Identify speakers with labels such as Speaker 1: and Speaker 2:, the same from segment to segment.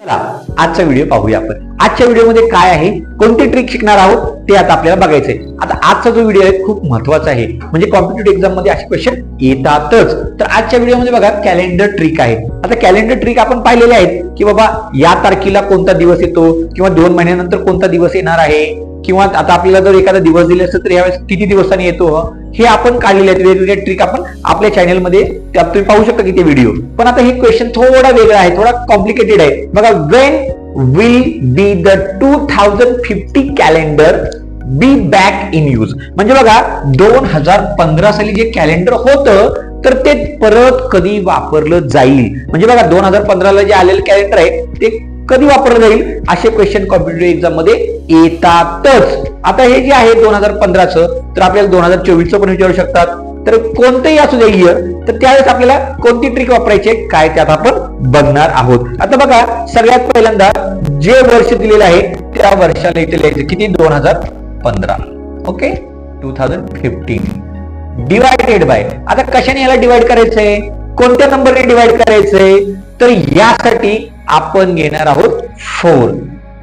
Speaker 1: चला आजचा व्हिडिओ पाहूया आपण. आजच्या व्हिडिओमध्ये काय आहे? कोणती ट्रिक शिकणार आहोत? ते आता आपल्याला बघायचंय आता आजचा जो व्हिडिओ आहे खूप महत्त्वाचा आहे. म्हणजे कॉम्पिटेटिव्ह एक्झाममध्ये असे क्वेश्चन येतातच. तर आजच्या व्हिडिओमध्ये बघा कॅलेंडर ट्रिक आहे. आता कॅलेंडर ट्रिक आपण पाहिलेले आहेत की बाबा या तारखेला कोणता दिवस येतो? किंवा दोन महिन्यानंतर कोणता दिवस येणार आहे? किंवा आता आपल्याला जर एखादा दिवस दिले असेल तर यावेळेस किती दिवसांनी येतो? हे आपण काढलेले आहेत. वेगवेगळे ट्रिक आपण आपल्या चॅनलमध्ये त्यात तुम्ही पाहू शकता की ते व्हिडिओ पण आता हे क्वेश्चन थोडा वेगळा आहे थोडा कॉम्प्लिकेटेड आहे. बघा when will be the two thousand fifty calendar be back in use म्हणजे बघा दोन हजार पंधरा साली जे कॅलेंडर होतं तर ते परत कधी वापरलं जाईल? म्हणजे बघा दोन हजार पंधराला जे आलेलं कॅलेंडर आहे ते कधी वापरलं जाईल? असे क्वेश्चन कॉम्पिटेटिव्ह एक्झाममध्ये येतातच. आता हे जे आहे दोन हजार पंधराचं तर आपल्याला दोन हजार चोवीसचं पण विचारू शकतात. तर कोणतंही असू दे इयर तर त्यावेळेस आपल्याला कोणती ट्रिक वापरायची काय त्यात आपण बघणार आहोत. आता बघा सगळ्यात पहिल्यांदा जे वर्ष दिलेलं आहे त्या वर्षाला इथे लिहायचं किती? दोन हजार पंधरा. Okay two thousand fifteen divided by आता कशाने याला डिवाइड करायचंय? कोणत्या नंबरने डिवाइड करायचंय? तर यासाठी आपण घेणार आहोत फोर.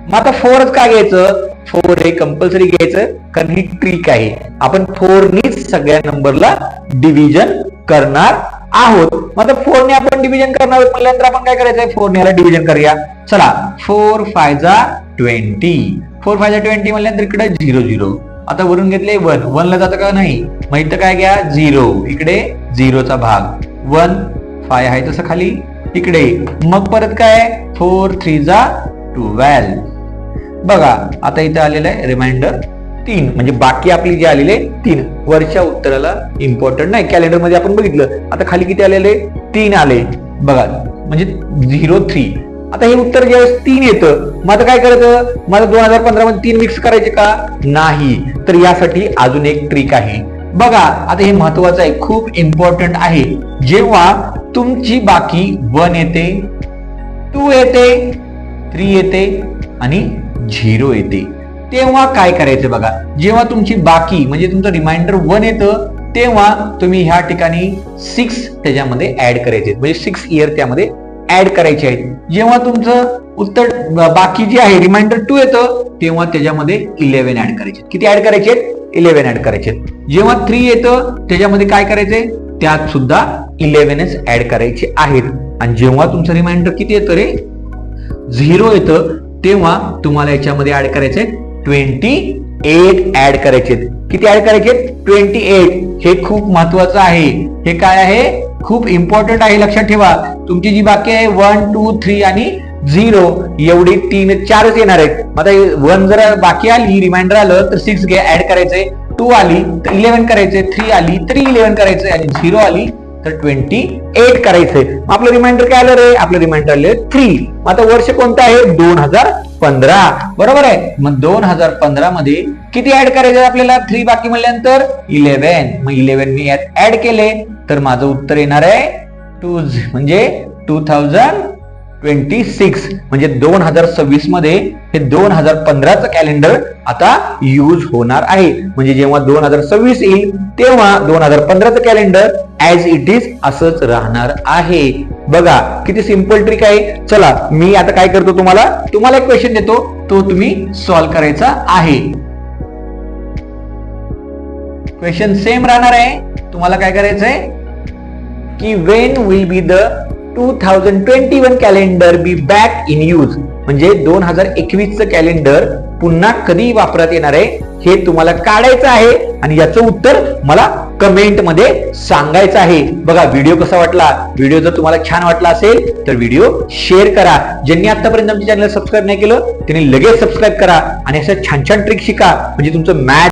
Speaker 1: मग आता फोरच का घ्यायचं? फोर हे कंपल्सरी घ्यायचं कारण ही ट्रिक आहे. आपण फोरनीच सगळ्या नंबरला डिव्हिजन करणार आहोत. मग आता फोरने आपण डिव्हिजन करणार आहोत. म्हणल्यानंतर आपण काय करायचंय? फोरने याला डिव्हिजन करूया. चला फोर फायजा ट्वेंटी. फोर फायजा ट्वेंटी म्हणल्यानंतर इकडे झिरो झिरो. आता वरून घेतले वन. वनला जातं का नाही? मग इथं काय घ्या? झिरो. इकडे झिरोचा भाग. वन फाय आहे तसं खाली. इकडे मग परत काय? फोर थ्री जा ट्वेल्व बघा आता इथं आलेलं आहे रिमाइंडर तीन. म्हणजे बाकी आपली जे आलेले तीन. वरच्या उत्तराला इम्पॉर्टंट नाही. कॅलेंडरमध्ये आपण बघितलं. आता खाली किती आलेले? तीन आले. बघा म्हणजे झिरो थ्री आता हे उत्तर ज्यावेळेस तीन येतं. मग आता काय करायचं? मला दोन हजार पंधरा मध्ये तीन मिक्स करायचे का? नाही. तर यासाठी अजून एक ट्रिक आहे. बघा आता हे महत्वाचं आहे. खूप इम्पॉर्टंट आहे. जेव्हा तुमची बाकी वन येते टू येते थ्री येते आणि झिरो येते. तेव्हा काय करायचं बघा? जेव्हा तुमची बाकी म्हणजे तुमचं रिमाइंडर वन येतं तेव्हा तुम्ही ह्या ठिकाणी सिक्स त्याच्यामध्ये ऍड करायचे. म्हणजे सिक्स इयर त्यामध्ये ऍड करायचे आहेत. जेव्हा तुमचं उत्तर बाकी जे आहे रिमाइंडर टू येतं तेव्हा त्याच्यामध्ये इलेव्हन ऍड करायचे. किती ऍड करायचे इलेव्हन ऍड करायचे जेव्हा थ्री येतं त्याच्यामध्ये काय करायचंय? त्यात सुद्धा इलेव्हनच ऍड करायचे आहेत. आणि जेव्हा तुमचं रिमाइंडर किती येतं रे? झिरो येतं तेव्हा तुम्हाला याच्यामध्ये ऍड करायचे ट्वेंटी एट ऍड करायचे किती ऍड करायचे ट्वेंटी एट. हे खूप महत्वाचं आहे. हे काय आहे? खूप इम्पॉर्टंट आहे. लक्षात ठेवा. तुमची जी बाकी आहे वन टू थ्री आणि झिरो एवढी तीन चारच येणार आहेत. मग आता वन जर बाकी आली रिमाइंडर आलं तर सिक्स घ्या ऍड करायचंय. टू आली तर इलेव्हन करायचंय. थ्री आली तरी इलेव्हन करायचंय. आणि झिरो आली तर ट्वेंटी एट करायचंय. मग आपलं रिमाइंडर काय आलं रे? आपलं रिमाइंडर आलं थ्री मग आता वर्ष कोणतं आहे? दोन हजार पंधरा. बरोबर आहे? मग दोन हजार पंधरा मध्ये किती ऍड करायचं आपल्याला? थ्री बाकी म्हणल्यानंतर इलेव्हन मग इलेव्हन मी यात ऍड केले. तर माझं उत्तर येणार आहे टू म्हणजे टू थाउजंड ट्वेंटी सिक्स म्हणजे दोन हजार सव्वीसमध्ये हे दोन हजार पंधराचं कॅलेंडर आता यूज होणार आहे. म्हणजे जेव्हा दोन हजार सव्वीस येईल तेव्हा दोन हजार पंधराचं कॅलेंडर ऍज इट इज असंच राहणार आहे. बघा किती सिंपल ट्रिक आहे. चला मी आता काय करतो तुम्हाला? तुम्हाला एक क्वेश्चन देतो. तो तुम्ही सॉल्व्ह करायचा आहे. क्वेश्चन सेम राहणार आहे. तुम्हाला काय करायचंय? की when will be the two thousand twenty one calendar be back in use म्हणजे दोन हजार एकवीसचं कॅलेंडर पुन्हा कधी वापरात येणार आहे हे तुम्हाला काढायचं आहे आणि याचं उत्तर मला कमेंटमध्ये सांगायचं आहे. बघा व्हिडिओ कसा वाटला? व्हिडिओ जर तुम्हाला छान वाटला असेल तर व्हिडिओ शेअर करा. ज्यांनी आतापर्यंत आमच्या चॅनल सबस्क्राईब नाही केलं त्यांनी लगेच सबस्क्राईब करा आणि असं छान छान ट्रिक शिका. म्हणजे तुमचं मॅथ